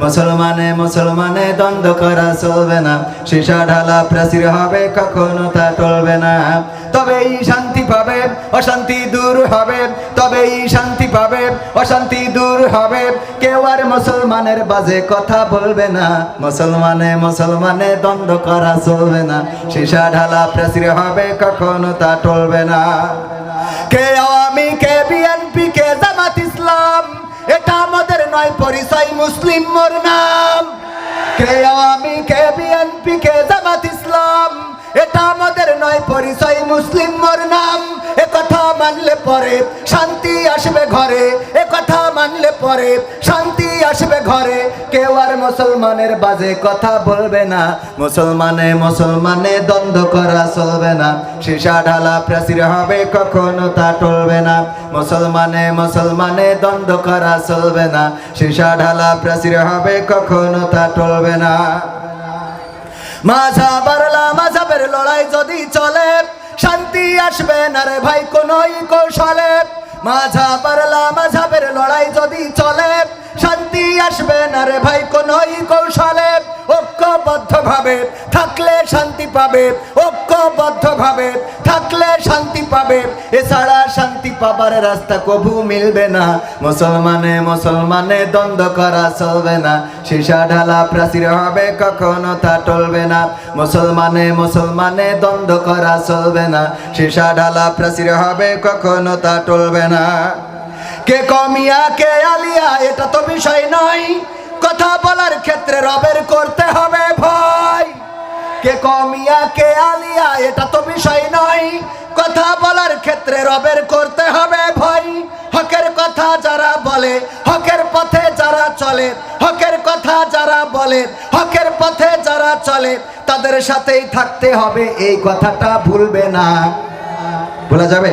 মুসলমানে মুসলমানে দ্বন্দ্ব করা চলবে না। সীসা ঢালা প্রাচীর হবে, কখনো তা টলবে না। তবেই শান্তি পাবে, অশান্তি দূর হবে। তবেই শান্তি পাবে, অশান্তি দূর হবে। কেউ আর মুসলমানের বাজে কথা বলবে না। মুসলমানে মুসলমানে দ্বন্দ্ব করা চলবে না। সীসা ঢালা প্রাচীর হবে, কখনো তা টলবে না। কে আওয়ামী কে বিএনপি, কে জামাত ইসলাম এটা আমাদের নয়, পরিচয় মুসলিম মোর নাম। কে আমি কে বিএনপি, কে জামাত ইসলাম, এটা আমাদের নয়, পরিচয় মুসলিম মোর নাম। এ কথা মানলে পরে শান্তি আসবে ঘরে মানলে পরে শান্তি আসবে ঘরে। কেউ আর মুসলমানের বাজে কথা বলবে না। মুসলমানে মুসলমানে দ্বন্দ্ব করা চলবে না। সীসা ঢালা প্রাচীর হবে, কখনো তা টলবে না। মুসলমানে মুসলমানে দ্বন্দ্ব করা চলবে না। সীসা ঢালা প্রাচীর হবে, কখনো তা টলবে না। মাঝা বারলা মাঝাবের লড়াই যদি চলে, শান্তি আসবে না রে ভাই, কোনই কৌশলে। মাঝা পারলা মাঝাবের লড়াই যদি চলে শান্তি আসবে না রে ভাই কোনই কৌশলে। ঐক্যবদ্ধ ভাবে থাকলে শান্তি পাবে ঐক্যবদ্ধ ভাবে থাকলে শান্তি পাবে। এছাড়া শান্তি পাবার রাস্তা কবু মিলবে না। মুসলমানে মুসলমানে দ্বন্দ্ব করা চলবে না। সীসা ঢালা প্রাচীর হবে, কখনো তা টলবে না। মুসলমানে মুসলমানে দ্বন্দ্ব করা চলবে না। সীসা ঢালা প্রাচীর হবে, কখনো তা টলবে না। কে কমিয়া, কে আলিয়া, এটা তো বিষয় নয়। কথা বলার ক্ষেত্রে রবের করতে হবে ভয়। কে কমিয়া, কে আলিয়া, এটা তো বিষয় নয়। কথা বলার ক্ষেত্রে রবের করতে হবে ভয়। হকের কথা যারা বলে, হকের পথে যারা চলে, হকের কথা যারা বলে, হকের পথে যারা চলে, তাদের সাথেই থাকতে হবে, এই কথাটা ভুলবে না। বলা যাবে?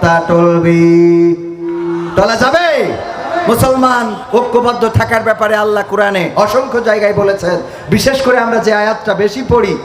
তা টলবি। টলা যাবে? মুসলমান ঐক্যবদ্ধ থাকার ব্যাপারে আল্লাহ কোরআনে অসংখ্য জায়গায় বলেছেন। বিশেষ করে আমরা যে আয়াতটা বেশি পড়ি,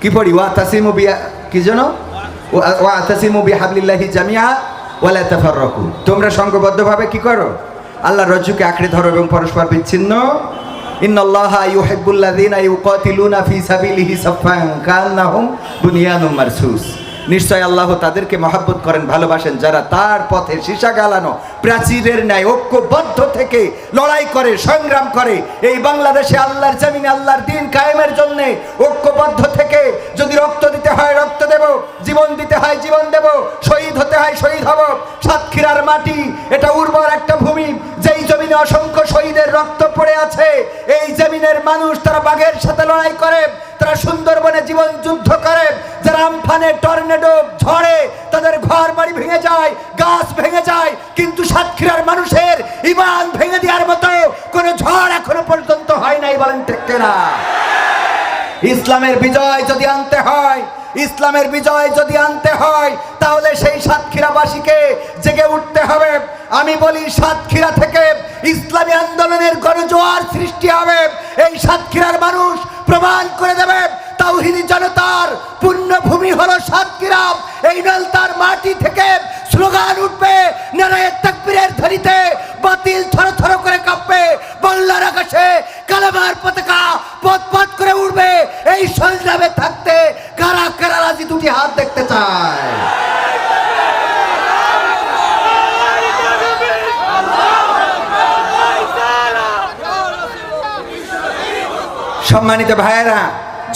কি পড়ি? ওয়া তাসিমু বিয়া, কি যেন? ওয়া- তাসিমু বিহাবলিল্লাহি জামিয়া ওয়ালা তাফাররাকু। তোমরা সংঘবদ্ধভাবে কি করো? আল্লাহ রজ্জুকে আঁকড়ে ধরো এবং পরস্পর বিচ্ছিন্ন। ইন্নাল্লাহা ইউহিব্বুল্লাযীনা ইউকাতিলুনা ফি সাবিলিহি সাফফান কান্নাহুম বুনিয়ানুম মারসুস। নিশ্চয় আল্লাহ তাদেরকে মহাব্বত করেন, ভালোবাসেন। যারা তার পথে সীসা গালানো, প্রাচীরের ন্যায় ঐক্যবদ্ধ থেকে লড়াই করে, সংগ্রাম করে, এই বাংলাদেশে আল্লাহর জমিনে আল্লাহর দিন কায়েমের জন্য ঐক্যবদ্ধ থেকে যদি রক্ত দিতে হয়, রক্ত দেব, জীবন দিতে হয়, জীবন দেব, শহীদ হতে হয়, শহীদ হব। সাতক্ষীরার মাটি, এটা উর্বর একটা ভূমি জমিনে অসংখ্য শহীদের রক্ত পড়ে আছে। এই জমিনের মানুষ তারা বাঘের সাথে লড়াই করে, তারা সুন্দরবনে জীবন যুদ্ধ করে, যারা আমফানে টর্নেডো ঝড়ে, তাদের ঘর বাড়ি ভেঙে যায়, গাছ ভেঙে যায়, কিন্তু সাতক্ষীরার মানুষের ইমান ভেঙে দেওয়ার মতো কোনো ঝড় এখনও পর্যন্ত হয় নাই বলেন না ইসলামের বিজয় যদি আনতে হয়, ইসলামের বিজয় যদি আনতে হয়, তাহলে সেই সাতক্ষীরাবাসীকে জেগে উঠতে হবে। আমি বলি সাতক্ষীরা থেকে ইসলামী আন্দোলনের গণজোয়ার সৃষ্টি হবে। এই সাতক্ষীরার মানুষ প্রমাণ করে দেবে, তাওহিদি জনতার পুণ্যভূমি হলো সাতক্ষীরা। এই নলতার মাটি থেকে স্লোগান উঠবে নারায়ের তাকবীরের ধ্বনিতে বাতিল থর থর করে কাঁপবে, বাংলার আকাশে কালামার পতাকা পথ পথ করে উঠবে এই সংগ্রামে থাকতে কারা কারা রাজি দুটি হাত দেখতে চায়? সম্মানিত ভাইয়েরা,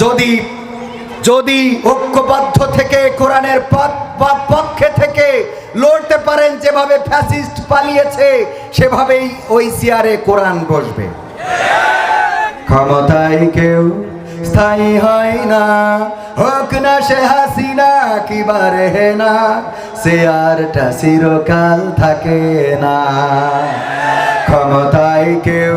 যদি যদি ঐক্যবদ্ধ থেকে কোরআনের পক্ষে থেকে লড়তে পারেন যেভাবে ফ্যাসিস্ট পালিয়েছে, সেভাবেই ওই চেয়ারে কোরআন বসবে। ক্ষমতায় কেউ স্থায়ী হয় না, হোক না সে হাসিনা কিবারে না সে আরটা চিরকাল থাকে না। ক্ষমতায় কেউ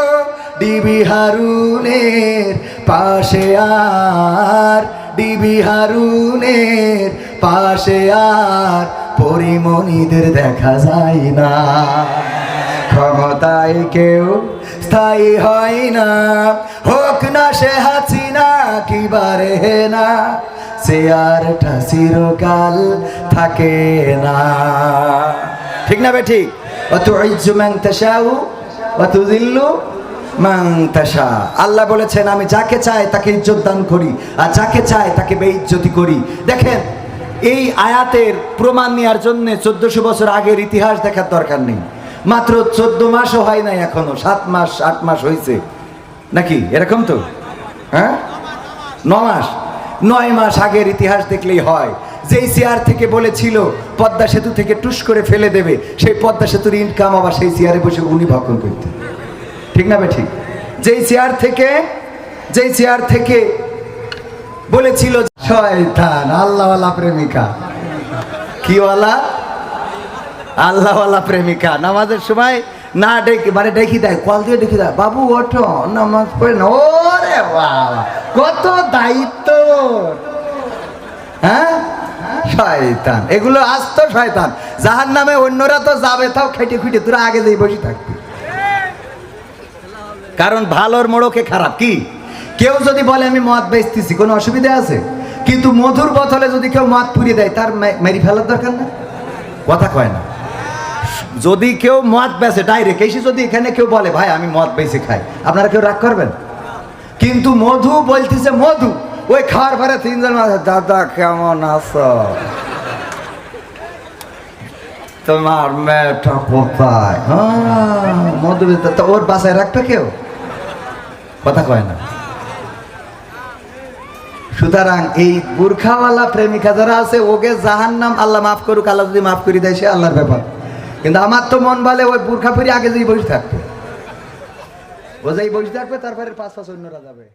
ডিবি হারুনের পাশে আর, ডিবি হারুনের পাশে আর, পরিমণিদের দেখা যায় না। ক্ষমতায় কেউ স্থায়ী হয় না। হোক না সে হাসিনা কিবারে না, সে আরটা চিরকাল থাকে না। ঠিক না বে ঠিক? অত ইজ্জু ম্যাং তাশাউ, অত দিল্লু ম্যাং তাশা। আল্লাহ বলেছেন, আমি যাকে চাই তাকে ইজ্জত দান করি, আর যাকে চাই তাকে বেইজ্জতি করি। দেখেন, এই আয়াতের প্রমাণ নেওয়ার জন্য চোদ্দশো বছর আগের ইতিহাস দেখার দরকার নেই। মাত্র চোদ্দ মাসও হয় নাই এখনও, সাত মাস, আট মাস হয়েছে নাকি? এরকম তো? হ্যাঁ? ন মাস। নয় মাস আগের ইতিহাস দেখলেই হয়। যেই চেয়ার থেকে বলেছিল, পদ্মা সেতু থেকে টুস করে ফেলে দেবে, সেই পদ্মা সেতুর ইনকাম আবার সেই চেয়ারে বসে উনি ভক্ষণ করতে ঠিক না ঠিক? যেই চেয়ার থেকে, যেই চেয়ার থেকে বলেছিল শয়তান, আল্লাহওয়ালা প্রেমিকা। কিওয়ালা? আল্লাহওয়ালা প্রেমিকা। নামাজের সময় না ডেকে মানে ডেকে দেয়, কল দিয়ে ডেকে দেয়, বাবু, ওঠো, নামাজ পড়ে না ওরে বাবা, কত দায়িত্ব হ্যাঁ? শয়তান, এগুলো আস্ত শয়তান। যাহার নামে অন্যরা তো যাবে, তাও খেটে খুঁটে, তোরা আগে যেই বসে থাকবি। কারণ ভালোর মোড়কে খারাপ, কি? কেউ যদি বলে, আমি মদ বেচতেছি কোনো অসুবিধা আছে? কিন্তু মধুর বোতলে যদি কেউ মদ পুড়িয়ে দেয়, তার মেরি ফেলার দরকার না? কথা কয় না। যদি কেউ মদ বেচে ডাইরেক্ট এসে যদি এখানে কেউ বলে, ভাই, আমি মদ বেশি খাই আপনারা কেউ রাগ করবেন? কিন্তু মধু বলতেছে মধু। ওই খাওয়ার পরে তিনজন দাদা, কেমন আছো? তোমার মেয়েটা কোথায়? হ্যাঁ তো ওর বাসায় রাখবে কেউ? কথা কয় না। সুতরাং এই বুর্খাওয়ালা প্রেমিকা যারা আছে, ওকে জাহান নাম আল্লাহ মাফ করুক, আল্লাহ যদি মাফ করে দেয়, সে আল্লাহর ব্যাপার। কিন্তু আমার তো মন বলে ওই বুর্খা পরে আগে যেই বসে থাকবে। ও যেই বসে থাকবে, তারপরে পাঁচ পাঁচ অন্যরা যাবে।